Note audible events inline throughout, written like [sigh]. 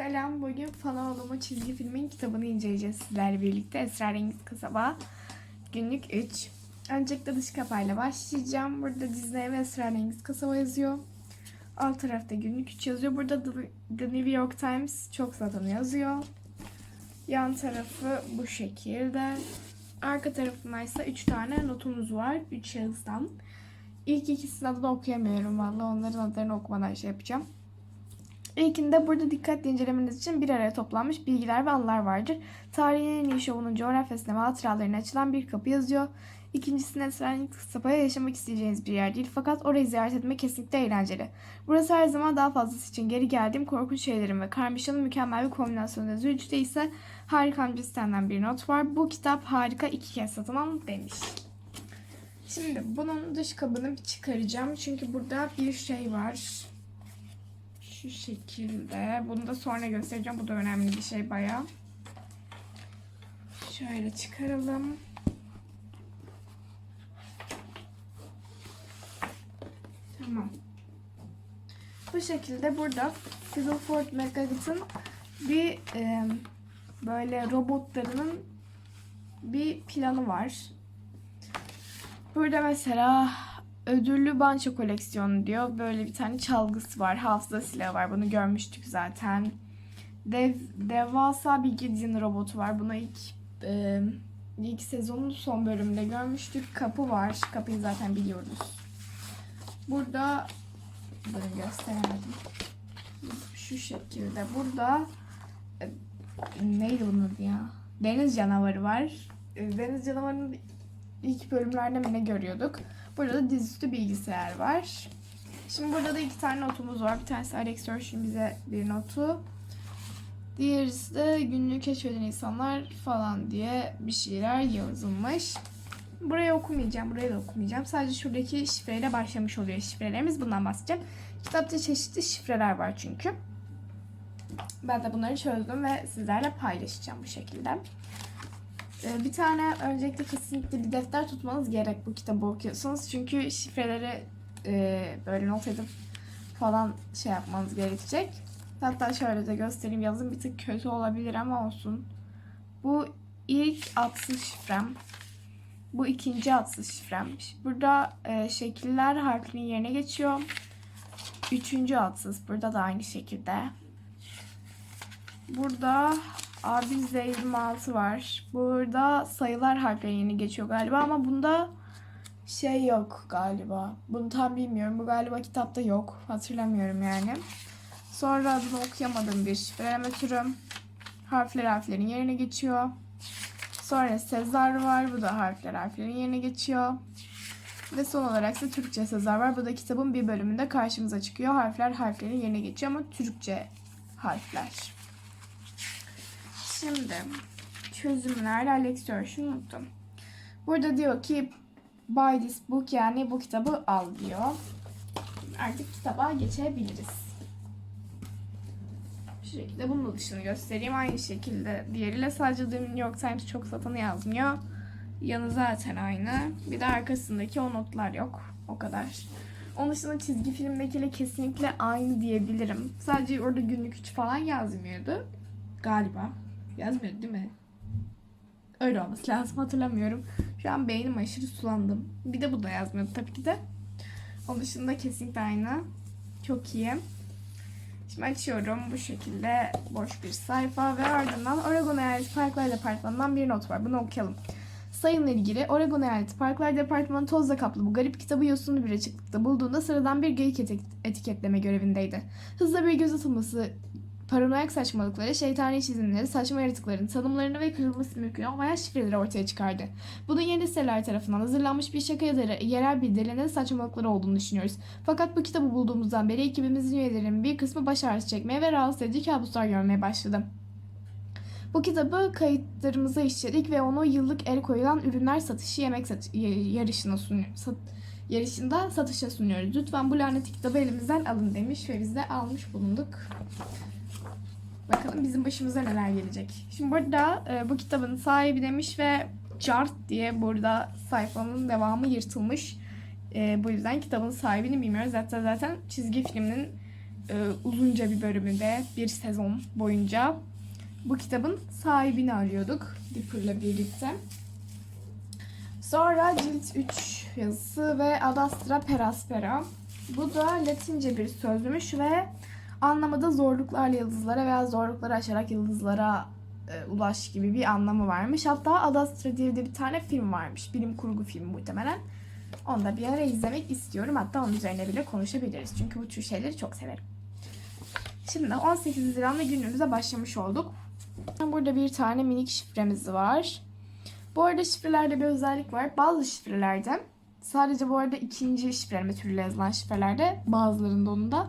Selam, bugün Fanoğlu'mu çizgi filmin kitabını inceleyeceğiz sizlerle birlikte. Esrarengiz Kasaba, günlük 3. Öncelikle dış kapağıyla başlayacağım. Burada Disney ve Esrarengiz Kasaba yazıyor. Alt tarafta günlük 3 yazıyor. Burada The, New York Times çok zaten yazıyor. Yan tarafı bu şekilde. Arka tarafında ise 3 tane notumuz var. 3 şahıstan. İlk ikisinin adını okuyamıyorum valla. Onların adlarını okumadan şey yapacağım. İlkinde burada dikkatli incelemeniz için bir araya toplanmış bilgiler ve anılar vardır. Tarihin en iyi şovunun coğrafyasına ve hatıralarına açılan bir kapı yazıyor. İkincisinde Esrarengiz Kasaba'ya yaşamak isteyeceğiniz bir yer değil fakat orayı ziyaret etmek kesinlikle eğlenceli. Burası her zaman daha fazlası için geri geldiğim korkunç şeylerin ve karmaşanın mükemmel bir kombinasyonu. Zülcü'de ise harika amcasından bir not var. Bu kitap harika iki kez satın al demiş. Şimdi bunun dış kabını bir çıkaracağım. Çünkü burada bir şey var. Şu şekilde. Bunu da sonra göstereceğim. Bu da önemli bir şey bayağı. Şöyle çıkaralım. Tamam. Bu şekilde burada Fiddleford Megaguts'ın bir e, böyle robotlarının bir planı var. Burada mesela ödüllü banço koleksiyonu diyor. Böyle bir tane çalgısı var. Hafıza silahı var. Bunu görmüştük zaten. Dev, devasa bir Gideon robotu var. Bunu ilk e, ilk sezonun son bölümünde görmüştük. Kapı var. Kapıyı zaten biliyoruz. Burada bunu gösteremedim. Şu şekilde. Burada e, neydi bunun adı ya? Deniz canavarı var. E, Deniz canavarının ilk bölümlerde mi ne görüyorduk? Burada da dizüstü bilgisayar var. Şimdi burada da iki tane notumuz var. Bir tanesi Alex Hirsch'in bize bir notu. Diğerisi de günlük keşfeden insanlar falan diye bir şeyler yazılmış. Burayı okumayacağım, burayı da okumayacağım. Sadece şuradaki şifreyle başlamış oluyor şifrelerimiz. Bundan bahsedeceğim. Kitapta çeşitli şifreler var çünkü. Ben de bunları çözdüm ve sizlerle paylaşacağım bu şekilde. Ee, Bir tane öncelikle kesinlikle bir defter tutmanız gerek bu kitabı okuyorsunuz. Çünkü şifreleri e, böyle not edip falan şey yapmanız gerekecek. Hatta şöyle de göstereyim. Yazım bir tık kötü olabilir ama olsun. Bu ilk atsız şifrem. Bu ikinci atsız şifrem. Burada e, şekiller harfinin yerine geçiyor. Üçüncü atsız. Burada da aynı şekilde. Burada A126 var. Burada sayılar harfleri yeni geçiyor galiba ama bunda şey yok galiba. Bunu tam bilmiyorum. Bu galiba kitapta yok. Hatırlamıyorum yani. Sonra adını okuyamadığım bir şifreleme türü. Harfler harflerin yerine geçiyor. Sonra Sezar var. Bu da harfler harflerin yerine geçiyor. Ve son olarak ise Türkçe Sezar var. Bu da kitabın bir bölümünde karşımıza çıkıyor. Harfler harflerin yerine geçiyor ama Türkçe harfler. Şimdi çözümler Alex Hirsch'ü unuttum. Burada diyor ki buy this book yani bu kitabı al diyor. Artık kitaba geçebiliriz. Şu şekilde bunun da dışını göstereyim. Aynı şekilde diğeriyle sadece The New York Times çok satanı yazmıyor. Yanı zaten aynı. Bir de arkasındaki o notlar yok. O kadar. Onun dışında çizgi filmdekiyle kesinlikle aynı diyebilirim. Sadece orada günlük 3 falan yazmıyordu. Galiba. Yazmıyordu değil mi? Öyle olması lazım hatırlamıyorum. Şu an beynim aşırı sulandım. Bir de bu da yazmıyordu tabii ki de. Onun dışında kesinlikle aynı. Çok iyi. Şimdi açıyorum bu şekilde boş bir sayfa ve ardından Oregon Eyaleti Parklar Departmanı'ndan bir not var. Bunu okuyalım. Sayınla ilgili Oregon Eyaleti Parklar Departmanı tozla kaplı bu garip kitabı yosunlu bir açıklıkta bulduğunda sıradan bir geyik etik- etiketleme görevindeydi. Hızla bir göz atılması paranoyak saçmalıkları, şeytani çizimleri, saçma yaratıkların tanımlarını ve kırılması mümkün olmayan şifreleri ortaya çıkardı. Bunun yeni listeler tarafından hazırlanmış bir şaka ya da yerel bildirilerin saçmalıkları olduğunu düşünüyoruz. Fakat bu kitabı bulduğumuzdan beri ekibimizin üyelerinin bir kısmı baş ağrısı çekmeye ve rahatsız edici kabuslar görmeye başladı. Bu kitabı kayıtlarımıza işledik ve onu yıllık el koyulan ürünler satışı yemek sat- yarışına sunuyor. Sat- yarışında satışa sunuyoruz. Lütfen bu lanetli kitabı elimizden alın demiş ve biz de almış bulunduk. Bakalım bizim başımıza neler gelecek. Şimdi burada e, bu kitabın sahibi demiş ve Cart diye burada sayfanın devamı yırtılmış. E, bu yüzden kitabın sahibini bilmiyoruz. Zaten zaten çizgi filmin e, uzunca bir bölümünde bir sezon boyunca bu kitabın sahibini arıyorduk Dipper'la birlikte. Sonra cilt 3 yazısı ve Adastra Peraspera. Bu da Latince bir sözmüş ve anlamı da zorluklarla yıldızlara veya zorlukları aşarak yıldızlara e, ulaş gibi bir anlamı varmış. Hatta Adastra diye de bir tane film varmış. Bilim kurgu filmi muhtemelen. Onu da bir ara izlemek istiyorum. Hatta onun üzerine bile konuşabiliriz. Çünkü bu tür şeyleri çok severim. Şimdi 18 Haziran'da günümüze başlamış olduk. Burada bir tane minik şifremiz var. Bu arada şifrelerde bir özellik var. Bazı şifrelerde sadece bu arada ikinci şifreleme türüyle yazılan şifrelerde bazılarında onun da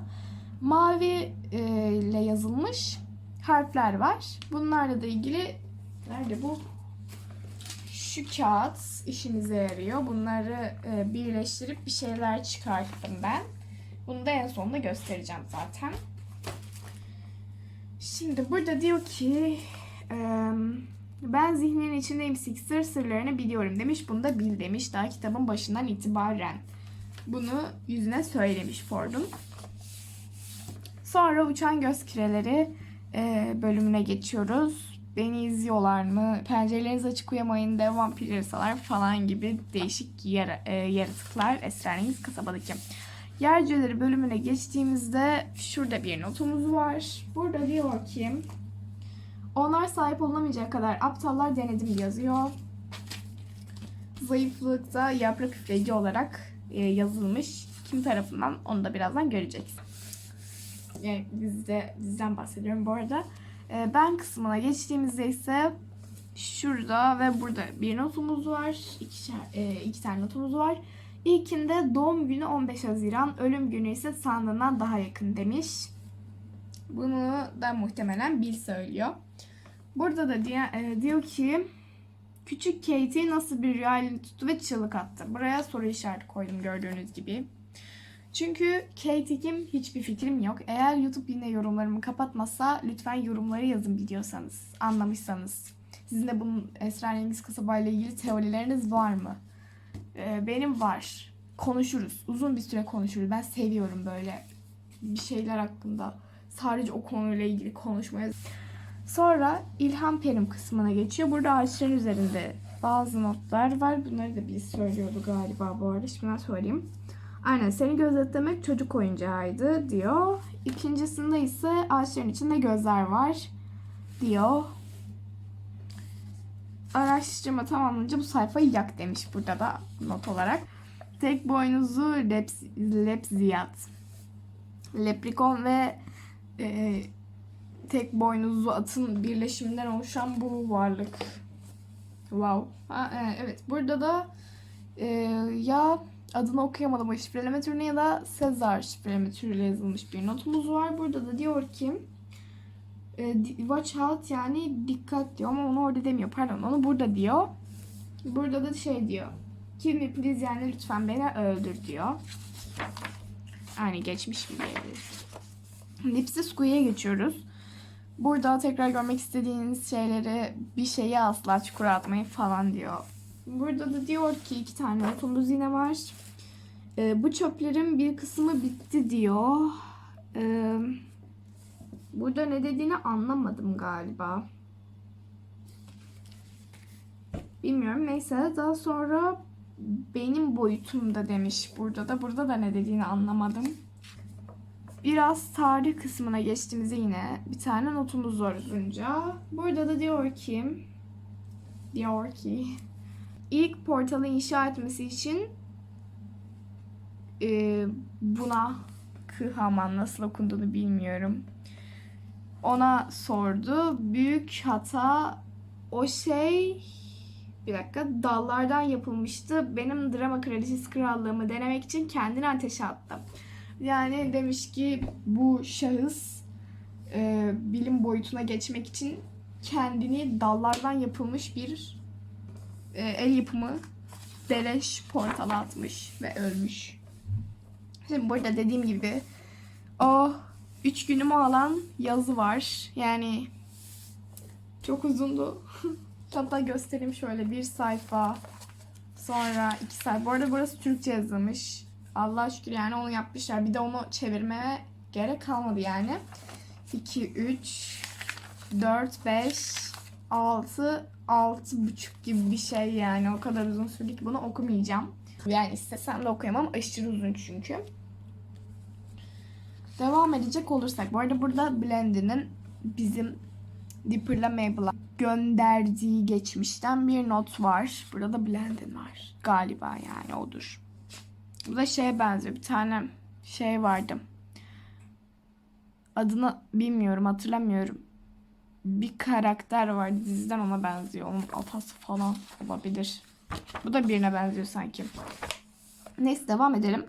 mavi e, ile yazılmış harfler var. Bunlarla da ilgili nerede bu? Şu kağıt işimize yarıyor. Bunları e, birleştirip bir şeyler çıkarttım ben. Bunu da en sonunda göstereceğim zaten. Şimdi burada diyor ki e, ben zihnin içindeyim Sixer sırlarını biliyorum demiş. Bunu da bil demiş daha kitabın başından itibaren. Bunu yüzüne söylemiş Ford'un. Sonra uçan göz kireleri e, bölümüne geçiyoruz. Beni izliyorlar mı? Pencerelerinizi açık uyumayın de vampir yarasalar falan gibi değişik yara, e, yaratıklar esrarengiz kasabadaki. Yer cüceleri bölümüne geçtiğimizde şurada bir notumuz var. Burada diyor ki onlar sahip olunamayacak kadar aptallar denedim yazıyor. Zayıflıkta yaprak üfleyici olarak e, yazılmış. Kim tarafından onu da birazdan göreceğiz. Yani dizide, diziden bahsediyorum bu arada. E, ben kısmına geçtiğimizde ise şurada ve burada bir notumuz var. İki, e, iki tane notumuz var. İlkinde doğum günü 15 Haziran, ölüm günü ise sandığından daha yakın demiş. Bunu da muhtemelen Bill söylüyor. Burada da diye, e, diyor ki küçük Katie nasıl bir rüya tuttu ve çığlık attı. Buraya soru işareti koydum gördüğünüz gibi. Çünkü Katie kim hiçbir fikrim yok. Eğer YouTube yine yorumlarımı kapatmazsa lütfen yorumları yazın biliyorsanız, anlamışsanız. Sizin de bunun esrarengiz kasabayla ilgili teorileriniz var mı? Ee, benim var. Konuşuruz. Uzun bir süre konuşuruz. Ben seviyorum böyle bir şeyler hakkında. Sadece o konuyla ilgili konuşmaya. Sonra İlham Perim kısmına geçiyor. Burada ağaçların üzerinde bazı notlar var. Bunları da biz söylüyordu galiba bu arada. Şimdi ben söyleyeyim. Aynen seni gözetlemek çocuk oyuncağıydı diyor. İkincisinde ise ağaçların içinde gözler var diyor. Araştırma tamamlanınca bu sayfayı yak demiş burada da not olarak. Tek boynuzlu leps, lepziyat. Leprikon ve e, tek boynuzlu atın birleşiminden oluşan bu varlık. Wow. Ha, e, evet burada da e, ya adını okuyamadım o şifreleme türüne ya da Sezar şifreleme türüyle yazılmış bir notumuz var. Burada da diyor ki e, watch out yani dikkat diyor ama onu orada demiyor. Pardon onu burada diyor. Burada da şey diyor. Kill me please yani lütfen beni öldür diyor. Yani geçmiş gibi diyebiliriz. Lipsi Squee'ye geçiyoruz. Burada tekrar görmek istediğiniz şeyleri bir şeyi asla çukura atmayın falan diyor. Burada da diyor ki iki tane notumuz yine var. Ee, bu çöplerin bir kısmı bitti diyor. Ee, burada ne dediğini anlamadım galiba. Bilmiyorum. Neyse daha sonra benim boyutumda demiş burada da. Burada da ne dediğini anlamadım. Biraz tarih kısmına geçtiğimizde yine bir tane notumuz var uzunca. Burada da diyor ki diyor ki ilk portalı inşa etmesi için e, buna Kıhaman nasıl okunduğunu bilmiyorum. Ona sordu. Büyük hata o şey bir dakika dallardan yapılmıştı. Benim drama kraliçesi krallığımı denemek için kendini ateşe attı. Yani demiş ki bu şahıs e, bilim boyutuna geçmek için kendini dallardan yapılmış bir e, el yapımı beleş portala atmış ve ölmüş. Şimdi burada dediğim gibi o üç günümü alan yazı var. Yani çok uzundu. [laughs] Hatta göstereyim şöyle bir sayfa. Sonra iki sayfa. Bu arada burası Türkçe yazılmış. Allah şükür yani onu yapmışlar. Bir de onu çevirmeye gerek kalmadı yani. 2, 3, 4, 5, 6, 6 buçuk gibi bir şey yani. O kadar uzun sürdü ki bunu okumayacağım. Yani istesem de okuyamam. Aşırı uzun çünkü. Devam edecek olursak. Bu arada burada Blendy'nin bizim Dipper'la Mabel'a gönderdiği geçmişten bir not var. Burada da Blendin var. Galiba yani odur. Bu da şeye benziyor. Bir tane şey vardı. Adını bilmiyorum, hatırlamıyorum. Bir karakter var diziden ona benziyor. Onun atası falan olabilir. Bu da birine benziyor sanki. Neyse devam edelim.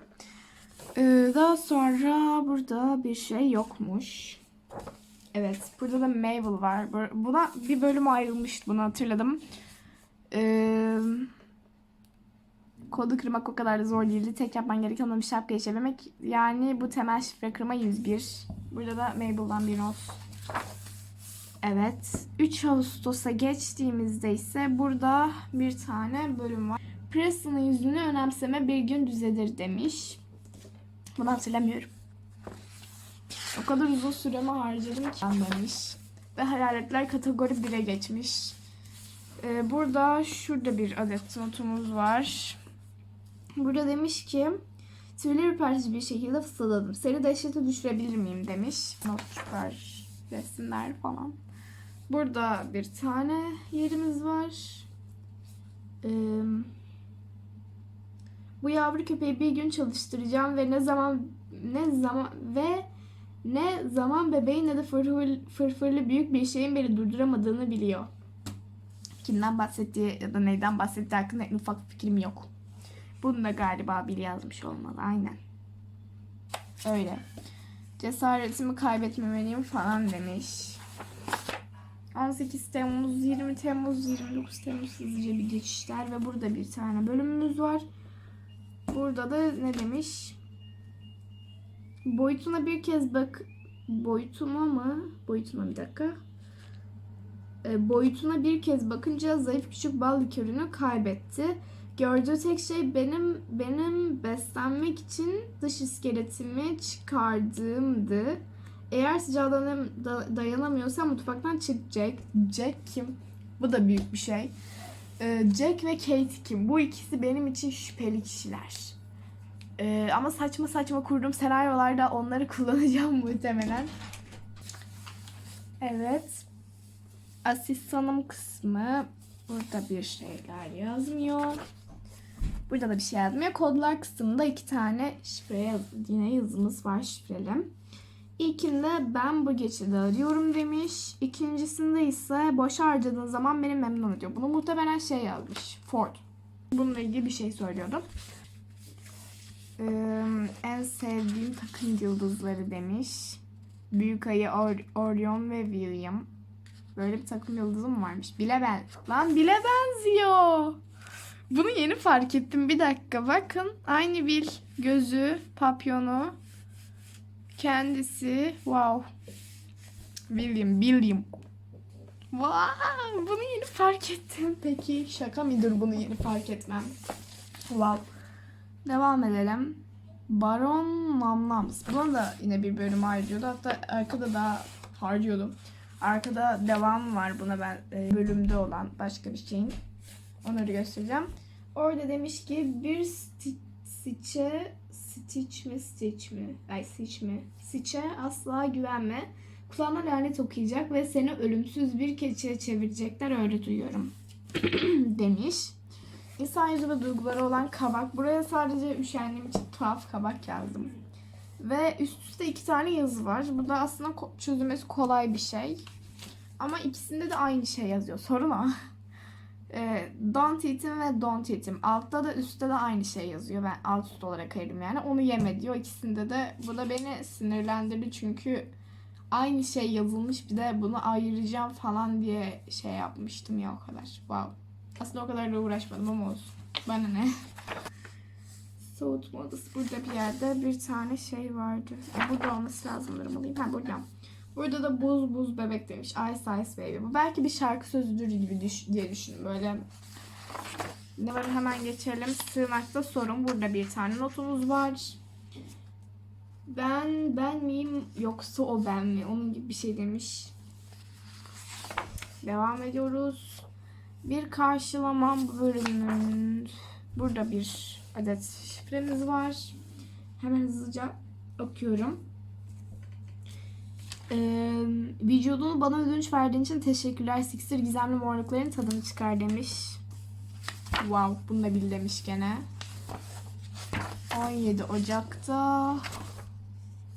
Ee, daha sonra burada bir şey yokmuş. Evet, burada da Mabel var. Bu- Buna bir bölüm ayrılmıştı, bunu hatırladım. Ee, kodu kırmak o kadar da zor değildi. Tek yapman gereken ona bir şapka çevirmek. Yani bu temel şifre kırma 101. Burada da Mabel'dan bir not. Evet. 3 Ağustos'a geçtiğimizde ise burada bir tane bölüm var. Preston'ın yüzünü önemseme bir gün düzelir demiş. Bunu hatırlamıyorum. O kadar uzun süremi harcadım ki anlamış. Ve hayaletler kategori 1'e geçmiş. Ee, burada şurada bir adet notumuz var. Burada demiş ki tüyleri ürpertici bir şekilde fısıldadım. Seni dehşete düşürebilir miyim demiş. Notlar, resimler falan. Burada bir tane yerimiz var. Bu yavru köpeği bir gün çalıştıracağım ve ne zaman ne zaman ve ne zaman bebeğin ne de fırfır, fırfırlı büyük bir şeyin beni durduramadığını biliyor. Kimden bahsettiği ya da neyden bahsettiği hakkında en ufak fikrim yok. Bunu da galiba Bill yazmış olmalı. Aynen. Öyle. Cesaretimi kaybetmemeliyim falan demiş. 18 Temmuz, 20 Temmuz, 29 Temmuz hızlıca bir geçişler ve burada bir tane bölümümüz var. Burada da ne demiş? Boyutuna bir kez bak. Boyutuna mı? Boyutuna bir dakika. E, boyutuna bir kez bakınca zayıf küçük bal likörünü kaybetti. Gördüğü tek şey benim benim beslenmek için dış iskeletimi çıkardığımdı. Eğer sıcağa dayanam- da- dayanamıyorsa mutfaktan çık Jack. Jack kim? Bu da büyük bir şey. E, Jack ve Kate kim? Bu ikisi benim için şüpheli kişiler. Ee, ama saçma saçma kurduğum senaryolarda onları [laughs] kullanacağım muhtemelen. Evet. Asistanım kısmı. Burada bir şeyler yazmıyor. Burada da bir şey yazmıyor. Kodlar kısmında iki tane şifre yaz- yine yazımız var şifreli. İlkinde ben bu geçidi arıyorum demiş. İkincisinde ise boş harcadığın zaman beni memnun ediyor. Bunu muhtemelen şey yazmış. Ford. Bununla ilgili bir şey söylüyordu. Ee, en sevdiğim takım yıldızları demiş. Büyük ayı Or- Orion ve William. Böyle bir takım yıldızım varmış. Bile ben. Lan bile benziyor. Bunu yeni fark ettim. Bir dakika bakın. Aynı bir gözü, papyonu. Kendisi. Wow. William, William. Wow, bunu yeni fark ettim. Peki şaka mıdır bunu yeni fark etmem? Wow. Devam edelim. Baron Namnams. Buna da yine bir bölüm harcıyordu. Hatta arkada da harcıyordum. Arkada devam var buna ben e, bölümde olan başka bir şeyin. Onları göstereceğim. Orada demiş ki bir Stitch'e Stitch mi Stitch mi? Ay Stitch mi? Stitch'e asla güvenme. Kulağına lanet okuyacak ve seni ölümsüz bir keçiye çevirecekler öyle duyuyorum. [clears throat] demiş. İnsan yüzü ve duyguları olan kabak. Buraya sadece üşendiğim için tuhaf kabak yazdım. Ve üst üste iki tane yazı var. Bu da aslında çözülmesi kolay bir şey. Ama ikisinde de aynı şey yazıyor. Sorun [laughs] o. E, don't eat'im ve don't eat'im. Altta da üstte de aynı şey yazıyor. Ben alt üst olarak ayırdım yani. Onu yeme diyor. İkisinde de bu da beni sinirlendirdi çünkü aynı şey yazılmış bir de bunu ayıracağım falan diye şey yapmıştım ya o kadar. Wow. Aslında o kadar da uğraşmadım ama olsun. Bana ne? Soğutma odası burada bir yerde bir tane şey vardı. Burada olması lazımdır alayım. Ha burada. Burada da buz buz bebek demiş. Ice Ice Baby. Bu belki bir şarkı sözüdür gibi düş diye düşündüm. Böyle ne var hemen geçelim. Sığınakta sorun. Burada bir tane notumuz var. Ben ben miyim yoksa o ben mi? Onun gibi bir şey demiş. Devam ediyoruz. Bir karşılama bölümünün burada bir adet şifremiz var. Hemen hızlıca okuyorum. Ee, vücudunu bana ödünç verdiğin için teşekkürler. Siksir gizemli morlukların tadını çıkar demiş. Wow, bunu da bil demiş gene. 17 Ocak'ta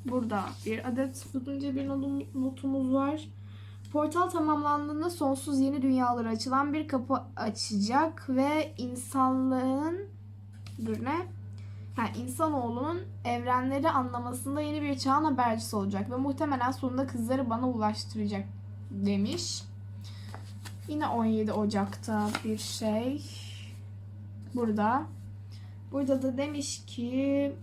burada bir adet uzunca bir notum- notumuz var. Portal tamamlandığında sonsuz yeni dünyalara açılan bir kapı açacak ve insanlığın dur ne? Ha, insanoğlunun evrenleri anlamasında yeni bir çağın habercisi olacak ve muhtemelen sonunda kızları bana ulaştıracak demiş. Yine 17 Ocak'ta bir şey. Burada. Burada da demiş ki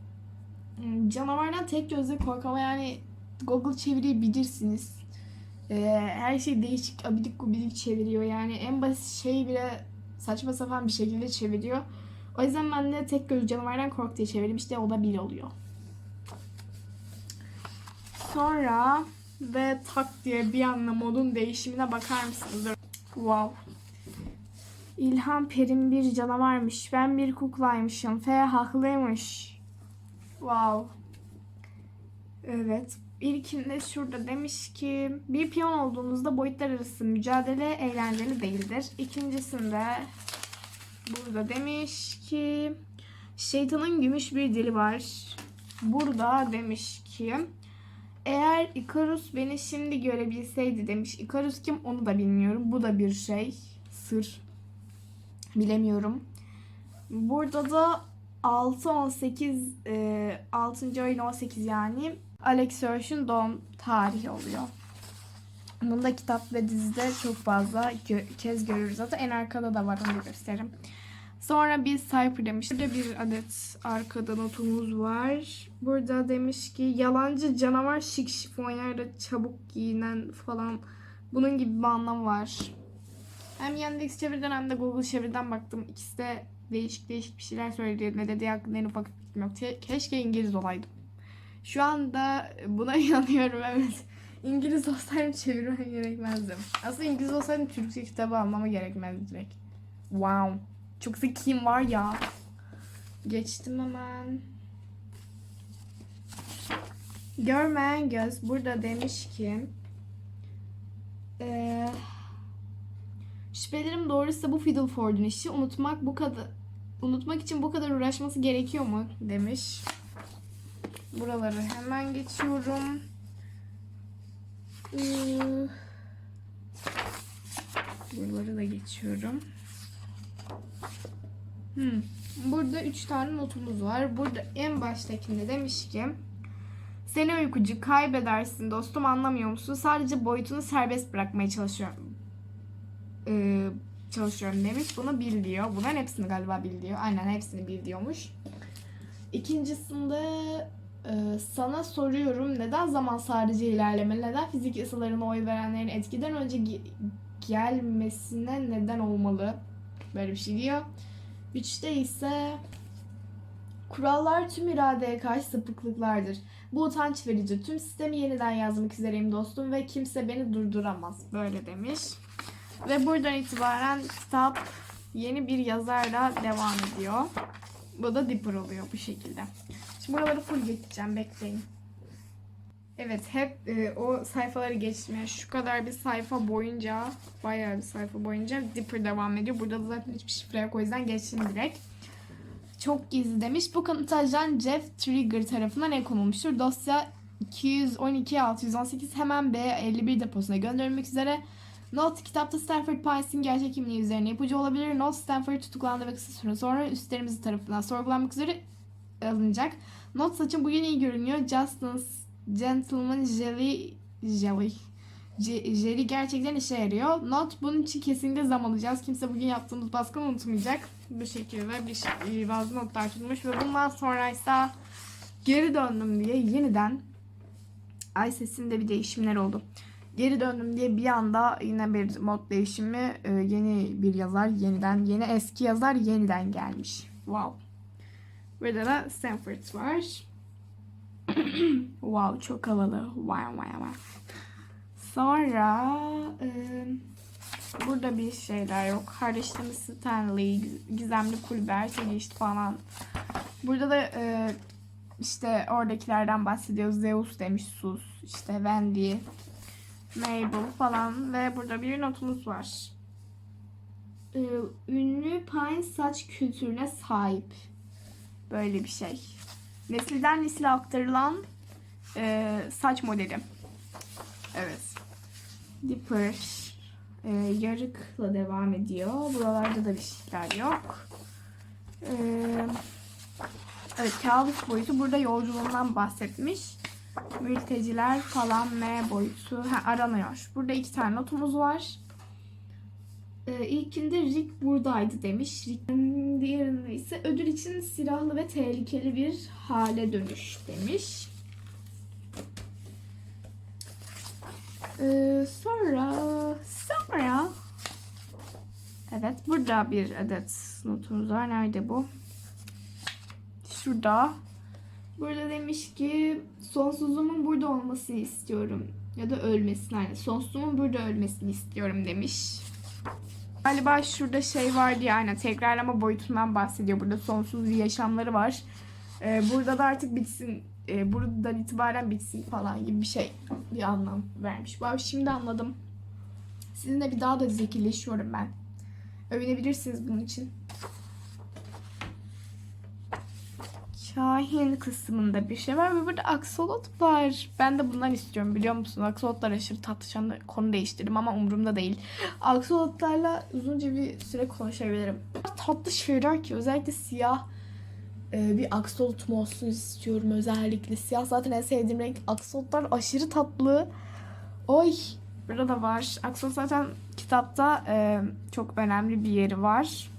"Hmm, canavardan tek gözle korkama yani Google çeviriyi bilirsiniz. Ee, her şey değişik abidik gubidik çeviriyor yani en basit şeyi bile saçma sapan bir şekilde çeviriyor. O yüzden ben de tek göz canavardan kork diye çevirdim işte o da bil oluyor. Sonra ve tak diye bir anda modun değişimine bakar mısınız? Wow. İlhan Perim bir canavarmış. Ben bir kuklaymışım. F haklıymış. Wow. Evet. İlkinde şurada demiş ki bir piyon olduğunuzda boyutlar arası mücadele eğlenceli değildir. İkincisinde burada demiş ki şeytanın gümüş bir dili var. Burada demiş ki eğer Ikarus beni şimdi görebilseydi demiş. Ikarus kim onu da bilmiyorum. Bu da bir şey. Sır. Bilemiyorum. Burada da 6-18 e, 6. ayın 18 yani Alex Hirsch'ün doğum tarihi oluyor. Bunu da kitap ve dizide çok fazla kez görürüz. Zaten en arkada da var onu gösteririm. Sonra bir Cypher demiş. Burada bir adet arkada notumuz var. Burada demiş ki yalancı canavar şık şifonyerle çabuk giyinen falan. Bunun gibi bir anlam var. Hem Yandex çeviriden hem de Google çeviriden baktım. İkisi de değişik değişik bir şeyler söyledi. Ne dediği hakkında en ufak fikrim yok. Ke- Keşke İngiliz olaydım. Şu anda buna [laughs] inanıyorum evet. İngiliz olsaydım çevirmem gerekmezdi. Aslında İngiliz olsaydım Türkçe kitabı almama gerekmezdi direkt. Wow. Çok zekiyim var ya. Geçtim hemen. Görmeyen göz burada demiş ki eee Şüphelerim doğruysa bu Fiddleford'un işi. Unutmak bu kadar unutmak için bu kadar uğraşması gerekiyor mu demiş. Buraları hemen geçiyorum. Ee, Buraları da geçiyorum. Hmm. Burada üç tane notumuz var. Burada en baştakinde demiş ki seni uykucu kaybedersin dostum anlamıyor musun? Sadece boyutunu serbest bırakmaya çalışıyorum. Ee, çalışıyorum demiş. Bunu bil diyor. Bunların hepsini galiba bil diyor. Aynen hepsini bil diyormuş. İkincisinde e, sana soruyorum neden zaman sadece ilerlemeli? Neden fizik yasalarına oy verenlerin etkiden önce ge- gelmesine neden olmalı? Böyle bir şey diyor. Üçte ise kurallar tüm iradeye karşı sapıklıklardır. Bu utanç verici. Tüm sistemi yeniden yazmak üzereyim dostum ve kimse beni durduramaz. Böyle demiş. Ve buradan itibaren kitap yeni bir yazarla devam ediyor. Bu da Dipper oluyor bu şekilde. Şimdi buraları full geçeceğim. Bekleyin. Evet hep e, o sayfaları geçmeye şu kadar bir sayfa boyunca bayağı bir sayfa boyunca Dipper devam ediyor. Burada da zaten hiçbir şifre yok o yüzden geçtim direkt. Çok gizli demiş. Bu kanıt ajan Jeff Trigger tarafından el konulmuştur. Dosya 212-618 hemen B51 deposuna gönderilmek üzere. Not kitapta Stanford Pines'in gerçek kimliği üzerine ipucu olabilir. Not Stanford tutuklandı ve kısa süre sonra üstlerimiz tarafından sorgulanmak üzere alınacak. Not saçın bugün iyi görünüyor. Justin's Gentleman Jelly Jelly Jelly gerçekten işe yarıyor. Not bunun için kesinlikle zam alacağız. Kimse bugün yaptığımız baskını unutmayacak. Bu şekilde bir bazı notlar tutmuş ve bundan sonra ise geri döndüm diye yeniden ay sesinde bir değişimler oldu. Geri döndüm diye bir anda yine bir mod değişimi e, yeni bir yazar yeniden yeni eski yazar yeniden gelmiş. Wow. Burada da Stanford var. [clears throat] wow çok havalı. Wow wow wow. Sonra e, burada bir şeyler yok. Kardeşlerimiz Stanley, Gizemli Kulüber, Tegeist falan. Burada da e, işte oradakilerden bahsediyor. Zeus demiş sus. İşte Wendy, Mabel falan ve burada bir notumuz var. Ee, ünlü Pine saç kültürüne sahip. Böyle bir şey. Nesilden nesile aktarılan e, saç modeli. Evet. Dipper e, yarıkla devam ediyor. Buralarda da bir şeyler yok. E, evet kabus boyutu burada yolculuğundan bahsetmiş. Mülteciler falan M boyutu ha, aranıyor. Burada iki tane notumuz var. Ee, ilkinde Rick buradaydı demiş. Rick'in diğerinde ise ödül için silahlı ve tehlikeli bir hale dönüş demiş. Ee, sonra sonra evet burada bir adet notumuz var. Nerede bu? Şurada. Burada demiş ki sonsuzumun burada olmasını istiyorum. Ya da ölmesini. Yani sonsuzumun burada ölmesini istiyorum demiş. Galiba şurada şey vardı yani tekrarlama boyutundan bahsediyor. Burada sonsuz yaşamları var. Ee, burada da artık bitsin. E, buradan itibaren bitsin falan gibi bir şey bir anlam vermiş. Wow, şimdi anladım. Sizinle bir daha da zekileşiyorum ben. Övünebilirsiniz bunun için. Kahin kısmında bir şey var ve burada aksolot var. Ben de bundan istiyorum biliyor musun? Aksolotlar aşırı tatlı. Şu anda konu değiştirdim ama umurumda değil. Aksolotlarla uzunca bir süre konuşabilirim. Tatlı şeyler ki özellikle siyah e, bir aksolotum olsun istiyorum özellikle. Siyah zaten en sevdiğim renk. Aksolotlar aşırı tatlı. Oy burada da var. Aksolot zaten kitapta e, çok önemli bir yeri var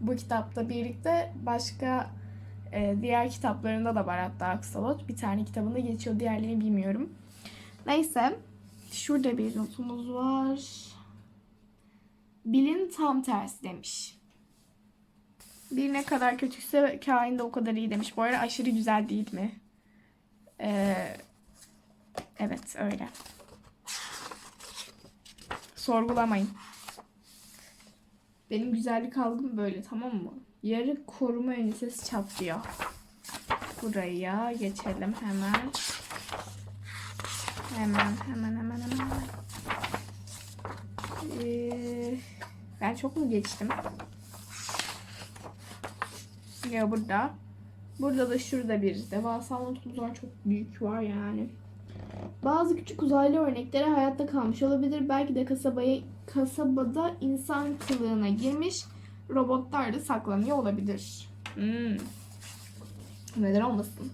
bu kitapla birlikte başka e, diğer kitaplarında da var hatta Aksalot. Bir tane kitabında geçiyor. Diğerlerini bilmiyorum. Neyse. Şurada bir notumuz var. Bilin tam tersi demiş. Bir ne kadar kötüyse kain de o kadar iyi demiş. Bu arada aşırı güzel değil mi? Ee, evet öyle. Sorgulamayın. Benim güzellik algım böyle tamam mı? Yarı koruma ünitesi çatlıyor. Buraya geçelim hemen. Hemen hemen hemen hemen. Ee, ben çok mu geçtim? Ya burada. Burada da şurada bir devasa notumuz var. Çok büyük var yani. Bazı küçük uzaylı örnekleri hayatta kalmış olabilir. Belki de kasabaya kasabada insan kılığına girmiş robotlar da saklanıyor olabilir. Hmm. Neden olmasın?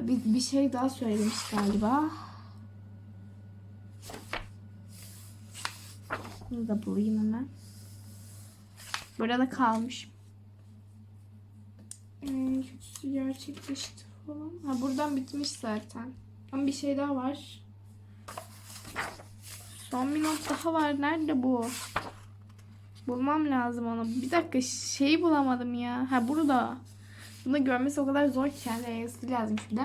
Bir, bir şey daha söylemiş galiba. Bunu da bulayım hemen. Burada kalmış. En kötüsü gerçekleşti falan. Ha buradan bitmiş zaten. Ama bir şey daha var. Son bir not daha var. Nerede bu? Bulmam lazım onu. Bir dakika şeyi bulamadım ya. Ha burada. Bunu görmesi o kadar zor ki kendi yazısı lazım şimdi.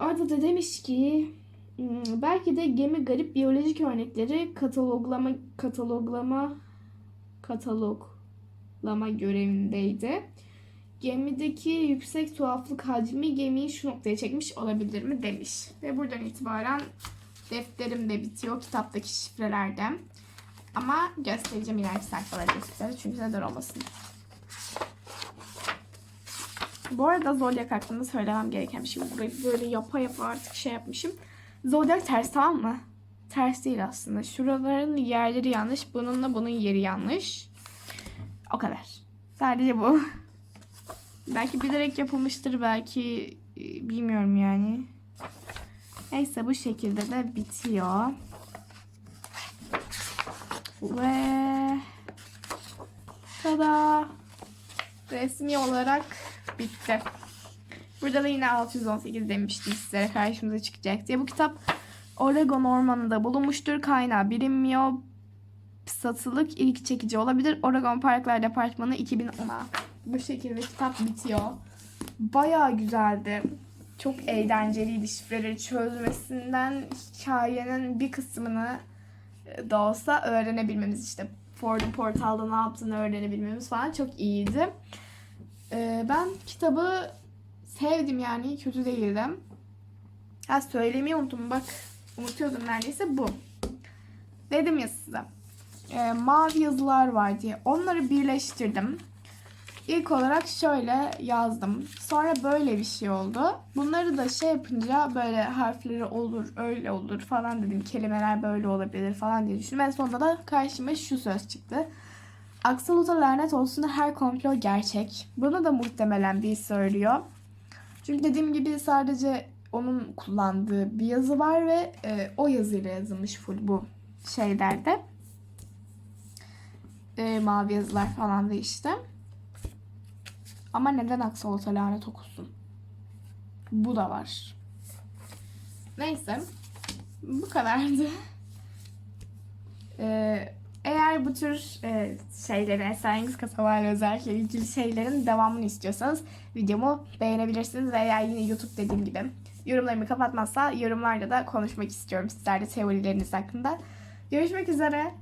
Orada da demiş ki hmm, belki de gemi garip biyolojik örnekleri kataloglama kataloglama kataloglama görevindeydi. Gemideki yüksek tuhaflık hacmi gemiyi şu noktaya çekmiş olabilir mi demiş. Ve buradan itibaren defterim de bitiyor kitaptaki şifrelerden. Ama göstereceğim ileriki sayfaları göstereceğim çünkü neden olmasın. Bu arada Zodiac hakkında söylemem gereken bir şey. Burayı böyle yapa yapa artık şey yapmışım. Zodiac ters tamam mı? Ters değil aslında. Şuraların yerleri yanlış. Bununla bunun yeri yanlış. O kadar. Sadece bu. [laughs] belki bilerek yapılmıştır. Belki e, bilmiyorum yani. Neyse bu şekilde de bitiyor. Ve tada resmi olarak bitti. Burada da yine 618 demiştim size karşımıza çıkacak diye. Bu kitap Oregon ormanında bulunmuştur. Kaynağı bilinmiyor. Satılık ilgi çekici olabilir. Oregon Parklar Departmanı 2010'a. Bu şekilde kitap bitiyor. bayağı güzeldi. Çok eğlenceliydi şifreleri çözmesinden hikayenin bir kısmını da olsa öğrenebilmemiz işte Ford'un portalda ne yaptığını öğrenebilmemiz falan çok iyiydi. Ee, ben kitabı sevdim yani kötü değildim. Ha söylemeyi unuttum bak unutuyordum neredeyse bu. Dedim ya size e, mavi yazılar var diye onları birleştirdim. İlk olarak şöyle yazdım. Sonra böyle bir şey oldu. Bunları da şey yapınca böyle harfleri olur, öyle olur falan dedim. Kelimeler böyle olabilir falan diye düşündüm. En sonunda da karşıma şu söz çıktı. Aksalot'a lanet olsun her komplo gerçek. Bunu da muhtemelen bir söylüyor. Çünkü dediğim gibi sadece onun kullandığı bir yazı var ve e, o yazıyla yazılmış full bu şeylerde. E, mavi yazılar falan da işte. Ama neden Aksolot'a lanet okusun? Bu da var. Neyse. Bu kadardı. Ee, eğer bu tür e, şeyleri, Esrarengiz kasabayla özellikle ilgili şeylerin devamını istiyorsanız videomu beğenebilirsiniz veya yine YouTube dediğim gibi yorumlarımı kapatmazsa yorumlarda da konuşmak istiyorum sizlerle teorileriniz hakkında. Görüşmek üzere.